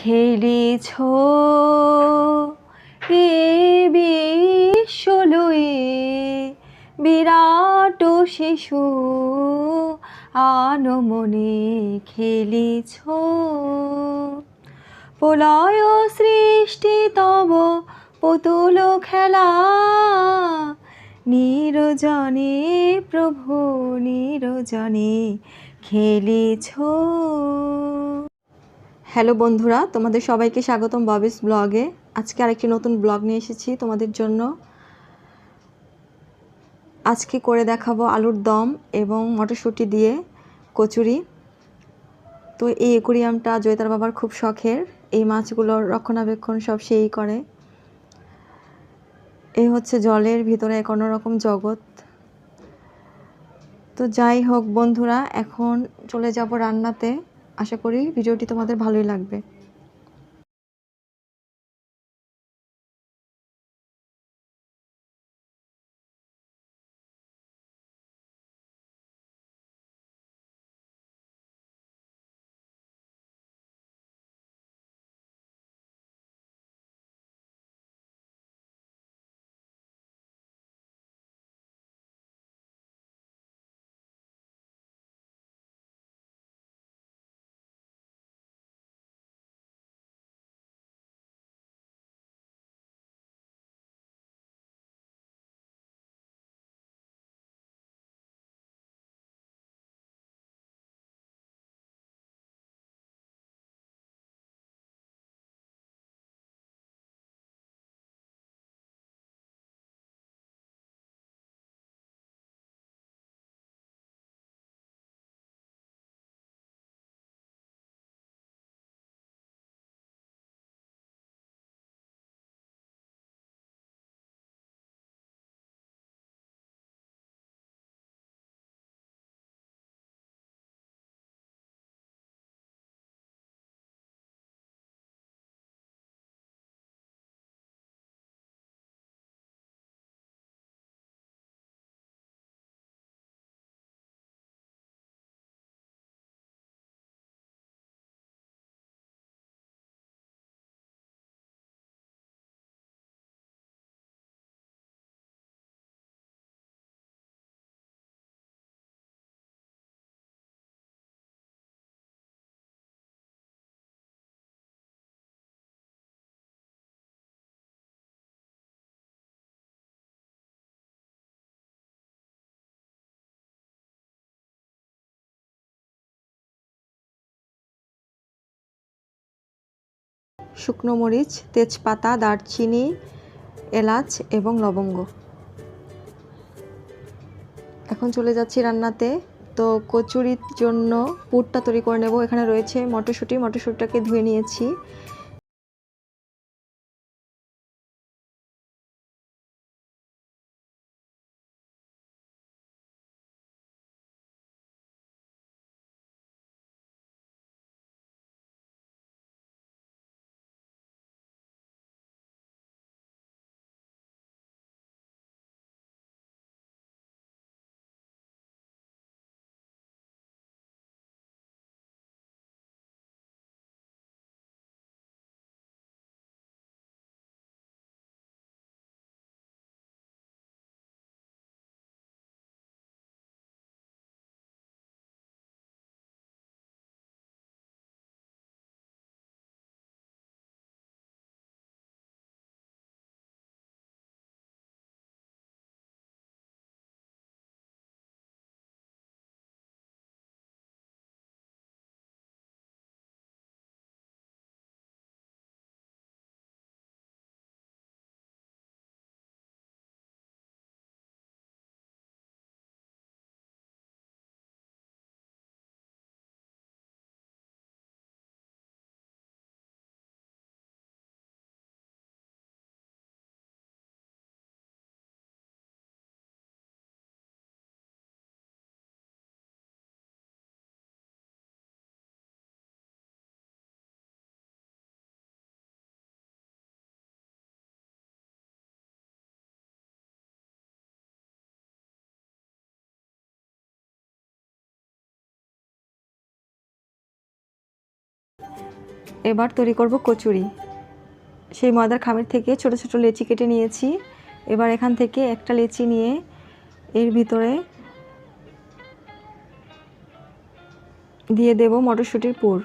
খেলিছ? এ বিশ্বলয়ে বিরাট শিশু আনমনে খেলিছ। প্রলয় সৃষ্টি তব পুতুল খেলা, নিরজনে প্রভু নিরজনে খেলিছ। হ্যালো বন্ধুরা, তোমাদের সবাইকে স্বাগতম ববিস ব্লগে। আজকে আরেকটি নতুন ব্লগ নিয়ে এসেছি তোমাদের জন্য। আজকে করে দেখাবো আলুর দম এবং মটরশুঁটি দিয়ে কচুরি। তো এই একুরিয়ামটা জয়তার বাবার খুব শখের। এই মাছগুলোর রক্ষণাবেক্ষণ সব সেই করে। এই হচ্ছে জলের ভিতরে এক অন্যরকম জগৎ। তো যাই হোক বন্ধুরা, এখন চলে যাব রান্নাতে। আশা করি ভিডিওটি তোমাদের ভালোই লাগবে। শুকনো মরিচ, তেজপাতা, দারচিনি, এলাচ এবং লবঙ্গ। এখন চলে যাচ্ছি রান্নাতে। তো কচুরির জন্য পুরটা তৈরি করে নেব। এখানে রয়েছে মটরশুঁটি। মটরশুঁটিটাকে ধুয়ে নিয়েছি। এবার তৈরি করব কচুরি। সেই ময়দার খামের থেকে ছোট ছোট লেচি কেটে নিয়েছি। এবার এখান থেকে একটা লেচি নিয়ে এর ভিতরে দিয়ে দেব মটরশুঁটির পুর।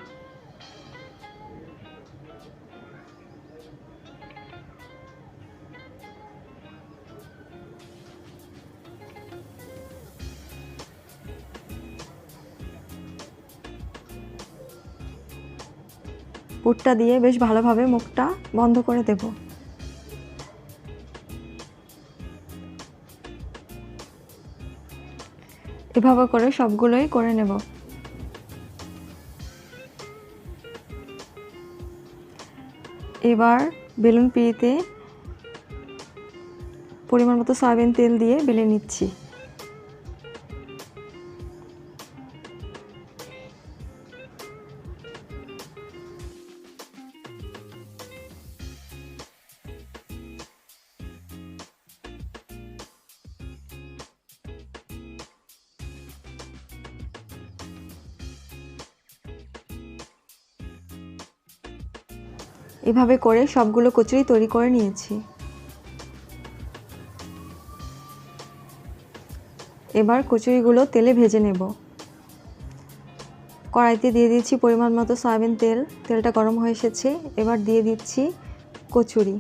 পুরটা দিয়ে বেশ ভালোভাবে মুখটা বন্ধ করে দেব। এভাবে করে সবগুলোই করে নেব। এবার বেলুন পিড়িতে পরিমাণ মতো সয়াবিন তেল দিয়ে বেলে নিচ্ছি। এভাবে করে সবগুলো কচুরি তৈরি করে নিয়েছি। এবার কচুরিগুলো তেলে ভেজে নেব। কড়াইতে দিয়ে দিচ্ছি পরিমাণ মতো সয়াবিন তেল। তেলটা গরম হয়ে এসেছে। এবার দিয়ে দিচ্ছি কচুরি।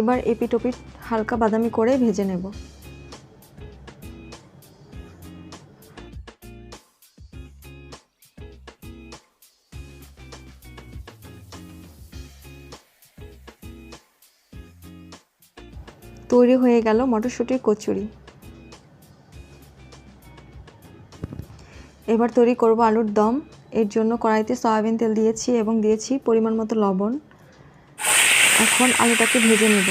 এবার এপিট ওপিট হালকা বাদামি করে ভেজে নেব। তৈরি হয়ে গেল মটরশুঁটির কচুরি। এবার তৈরি করব আলুর দম। এর জন্য কড়াইতে সয়াবিন তেল দিয়েছি এবং দিয়েছি পরিমাণ মতো লবণ। এখন আলুটাকে ভেজে নেব।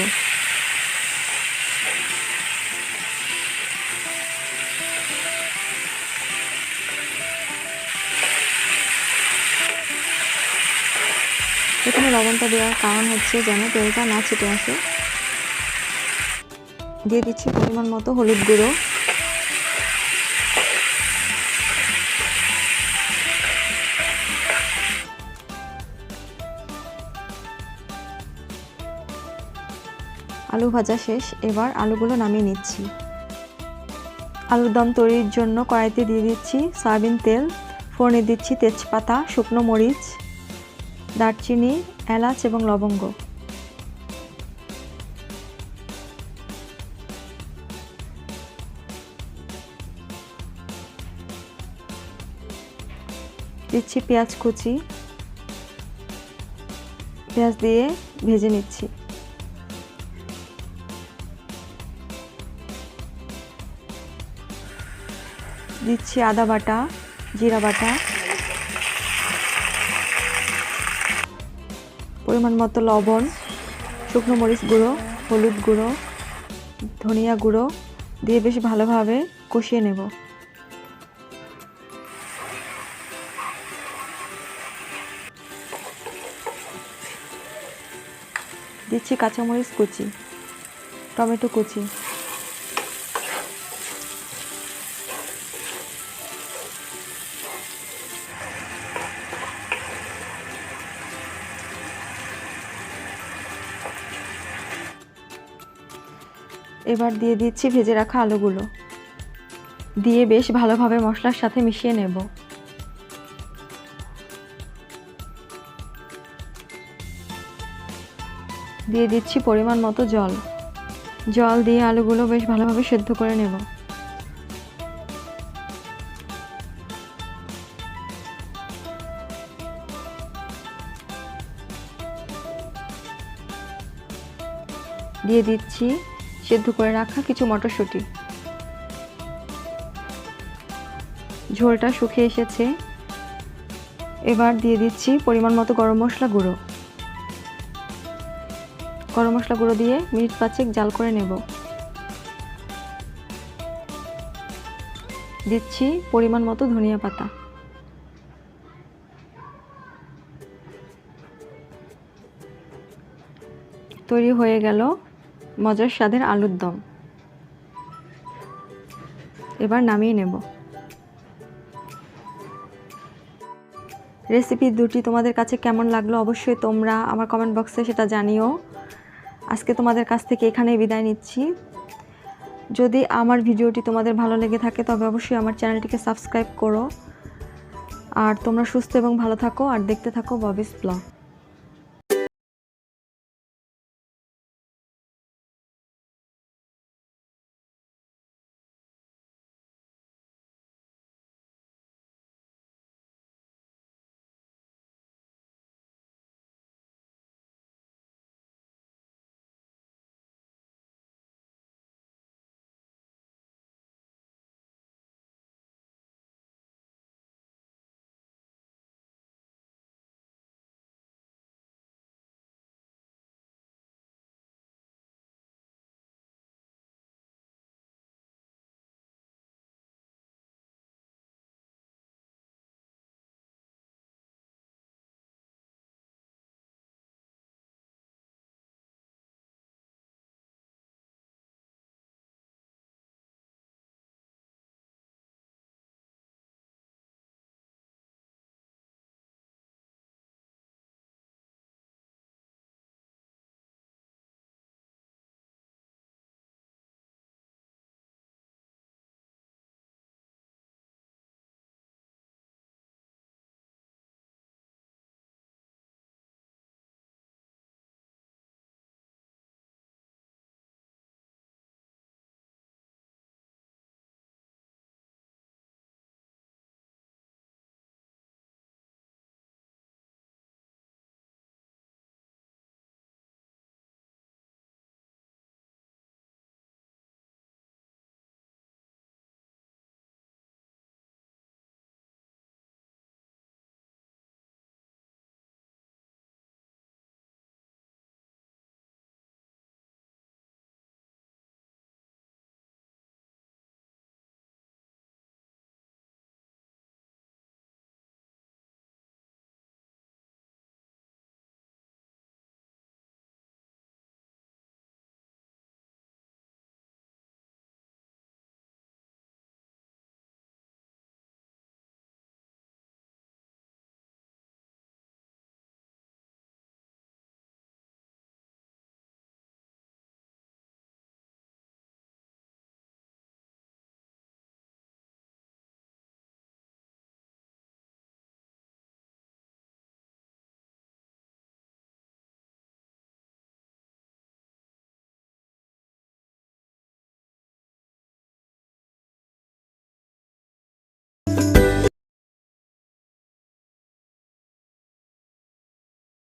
এখানে লবণটা দেওয়ার কারণ হচ্ছে যেন তেলটা না ছিটে আসে। দিয়ে দিচ্ছি পরিমাণ মতো হলুদ গুঁড়ো। আলু ভাজা শেষ, এবার আলুগুলো নামিয়ে নিচ্ছি। আলুর দম তৈরির জন্য কড়াইতে দিয়ে দিচ্ছি সয়াবিন তেল, ফোড়নে দিচ্ছি তেজপাতা, শুকনো মরিচ, দারচিনি, এলাচ এবং লবঙ্গ। দিচ্ছি পেঁয়াজ কুচি। পেঁয়াজ দিয়ে ভেজে নিচ্ছি। দিচ্ছি আদা বাটা, জিরা বাটা। পরিমাণ মতো লবণ, শুকনো মরিচ গুঁড়ো, হলুদ গুঁড়ো, ধনিয়া গুঁড়ো দিয়ে বেশ ভালোভাবে কষিয়ে নেব। দিচ্ছি কাঁচামরিচ কুচি, টমেটো কুচি। এবার দিয়ে দিচ্ছি ভেজে রাখা আলুগুলো। দিয়ে বেশ ভালোভাবে মশলার সাথে মিশিয়ে নেব। দিয়ে দিচ্ছি পরিমাণ মতো জল। জল দিয়ে আলুগুলো বেশ ভালোভাবে সেদ্ধ করে নেব। দিয়ে দিচ্ছি সেদ্ধ করে রাখা কিছু মটরশুঁটি। ঝোলটা শুকিয়ে এসেছে। এবার দিয়ে দিচ্ছি পরিমাণ মতো গরম মশলা গুঁড়ো। গরম মশলা গুঁড়ো দিয়ে মিনিট পাঁচেক জাল করে নেব। দিচ্ছি পরিমাণ মতো ধনিয়া পাতা। তৈরি হয়ে গেল মজার স্বাদের আলুর দম। এবার নামিয়ে নেব। রেসিপি দুটি তোমাদের কাছে কেমন লাগল অবশ্যই তোমরা আমার কমেন্ট বক্সে সেটা জানিও। আজকে তোমাদের কাছ থেকে এখানেই বিদায় নিচ্ছি। যদি আমার ভিডিওটি তোমাদের ভালো লেগে থাকে তবে অবশ্যই আমার চ্যানেলটিকে সাবস্ক্রাইব করো। আর তোমরা সুস্থ এবং ভালো থাকো আর দেখতে থাকো ববিস ব্লগ।